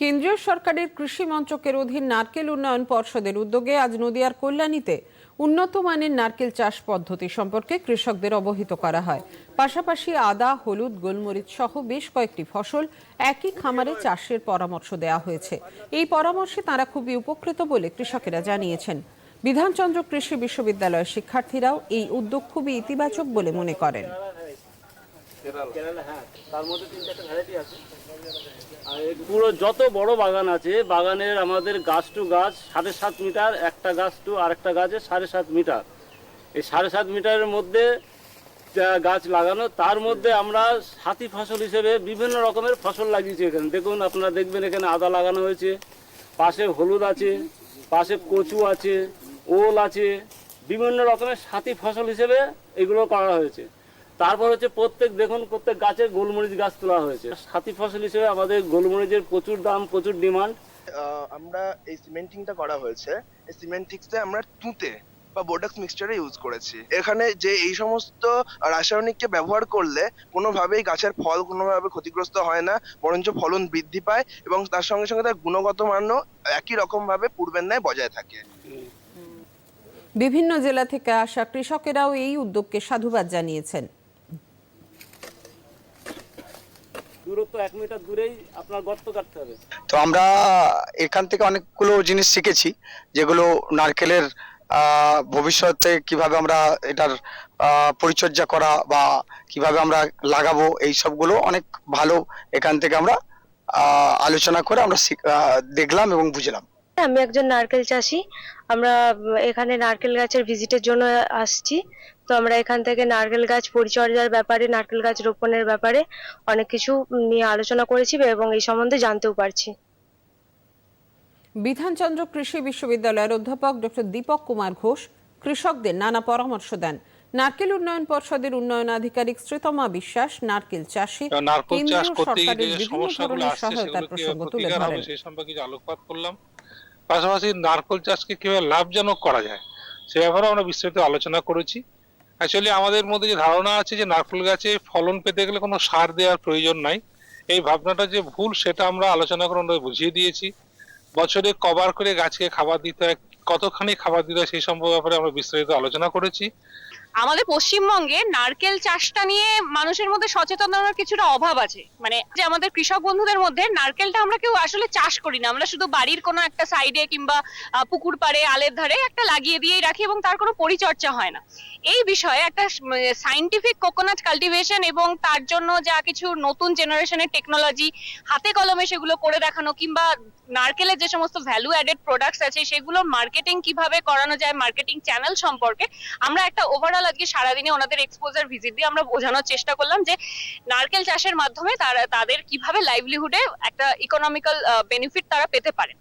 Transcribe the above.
কেন্দ্রীয় সরকারের কৃষি মন্ত্রকের অধীন নারকেল উন্নয়ন পর্ষদের উদ্যোগে আজ নদিয়ার কল্যাণীতে উন্নত মানের নারকেল চাষ পদ্ধতি সম্পর্কে কৃষকদের অবহিত করা হয়। পাশাপাশি আদা, হলুদ, গোলমরিচ সহ বেশ কয়েকটি ফসল একই খামারে চাষের পরামর্শ দেওয়া হয়েছে। এই পরামর্শে তারা খুবই উপকৃত বলে কৃষকেরা জানিয়েছেন। বিধানচন্দ্র কৃষি বিশ্ববিদ্যালয়ের শিক্ষার্থীরাও এই উদ্যোগ খুবই ইতিবাচক বলে মনে করেন। কেরালা। হ্যাঁ। তার মধ্যে তিন চারটে ভ্যারাইটি আছে। আর পুরো যত বড় বাগান আছে বাগানের আমাদের গাছ টু গাছ সাড়ে সাত মিটার একটা গাছ টু আরেকটা গাছে সাড়ে সাত মিটার। এই সাড়ে সাত মিটারের মধ্যে গাছ লাগানো তার মধ্যে আমরা সাথী ফসল হিসেবে বিভিন্ন রকমের ফসল লাগিয়েছি এখানে। দেখুন আপনারা দেখবেন এখানে আদা লাগানো হয়েছে পাশে হলুদ আছে পাশে কচু আছে ওল আছে বিভিন্ন রকমের সাথী ফসল হিসেবে এগুলো করা হয়েছে। তারপর হচ্ছে প্রত্যেক দেখুন প্রত্যেক গাছের গোলমরিচ গাছ তোলা হয়েছে। সাথী ফসল হিসেবে আমাদের গোলমরিচের প্রচুর দাম প্রচুর ডিমান্ড। আমরা এই সিমেন্টিংটা করা হয়েছে। এই সিমেন্টিক্সটা আমরা তুঁতে বা বোডাক্স মিক্সচারে ইউজ করেছি। এখানে যে এই সমস্ত রাসায়নিককে ব্যবহার করলে কোনোভাবেই গাছের ফল কোনোভাবে ক্ষতিগ্রস্ত হয় না বরঞ্চ ফলন বৃদ্ধি পায় এবং তার সঙ্গে সঙ্গে তার গুণগত মানও একই রকম ভাবে পূর্বের ন্যায় বজায় থাকে। বিভিন্ন জেলা থেকে আসা কৃষকেরাও এই উদ্যোগকে সাধুবাদ জানিয়েছেন। দূরত্ব এক মিটার দূরেই আপনার গর্ত কাটতে হবে। তো আমরা এখান থেকে অনেকগুলো জিনিস শিখেছি যেগুলো নারকেলের ভবিষ্যতে কীভাবে আমরা এটার পরিচর্যা করা বা কীভাবে আমরা লাগাবো এই সবগুলো অনেক ভালো এখান থেকে আমরা আলোচনা করে আমরা শিখ- দেখলাম এবং বুঝলাম। আমি একজন নারকেল চাষি। আমরা এখানে নারকেল গাছের ভিজিটের জন্য আসছি। তো আমরা এখান থেকে নারকেল গাছ পরিচর্যার ব্যাপারে নারকেল গাছ রোপণের ব্যাপারে অনেক কিছু নিয়ে আলোচনা করেছি এবং এই সম্বন্ধে জানতেও পারছি। বিধানচন্দ্র কৃষি বিশ্ববিদ্যালয়ের অধ্যাপক ডক্টর দীপক কুমার ঘোষ কৃষকদের নানা পরামর্শ দেন। নারকেল উন্নয়ন পর্ষদের উন্নয়ন আধিকারিক শ্রীতমা বিশ্বাস নারকেল চাষে কারণ নারকোল চাষ কেন্দ্রীয় করতে গিয়ে সরকারের যে বিভিন্ন সমস্যাগুলো ধরনের আসছে সহায়তার সেগুলো প্রসঙ্গ তুলে ধরেন। সেই সম্পর্কে কিছু আলোকপাত করলাম। পাশাপাশি নারকোল চাষকে কীভাবে লাভজনক করা যায় সে ব্যাপারে আমরা বিস্তারিত আলোচনা করেছি। অ্যাকচুয়ালি আমাদের মধ্যে যে ধারণা আছে যে নারকেল গাছে ফলন পেতে গেলে কোনো সার দেওয়ার প্রয়োজন নাই। এই ভাবনাটা যে ভুল, সেটা আমরা আলোচনা করে আমরা বুঝিয়ে দিয়েছি। বছরে কবার করে গাছকে খাবার দিতে হয়, কতখানি খাবার দিতে হয় সেই সম্পর্কে ব্যাপারে আমরা বিস্তারিত আলোচনা করেছি। আমাদের পশ্চিমবঙ্গে নারকেল চাষটা নিয়ে মানুষের মধ্যে সচেতনতার কিছুটা অভাব আছে। মানে যে আমাদের কৃষক বন্ধুদের মধ্যে নারকেলটা আমরা কেউ আসলে চাষ করি না। আমরা শুধু বাড়ির কোনো একটা সাইডে কিংবা পুকুর পাড়ে, আলের ধারে একটা লাগিয়ে দিয়েই রাখি এবং তার কোনো পরিচর্যা হয় না। এই বিষয়ে একটা সাইন্টিফিক কোকোনাট কাল্টিভেশন এবং তার জন্য যা কিছু নতুন জেনারেশনের টেকনোলজি হাতে কলমে সেগুলো করে দেখানো কিংবা নারকেলের যে সমস্ত ভ্যালু অ্যাডেড প্রোডাক্টস আছে সেগুলো মার্কেটিং কীভাবে করানো যায় মার্কেটিং চ্যানেল সম্পর্কে আমরা একটা ওভারঅল আজকে সারাদিনে ওনাদের এক্সপোজার ভিজিট দিয়ে আমরা বোঝানোর চেষ্টা করলাম যে নারকেল চাষের মাধ্যমে তারা, তাদের কীভাবে লাইভলিহুডে একটা ইকোনমিক্যাল বেনিফিট তারা পেতে পারে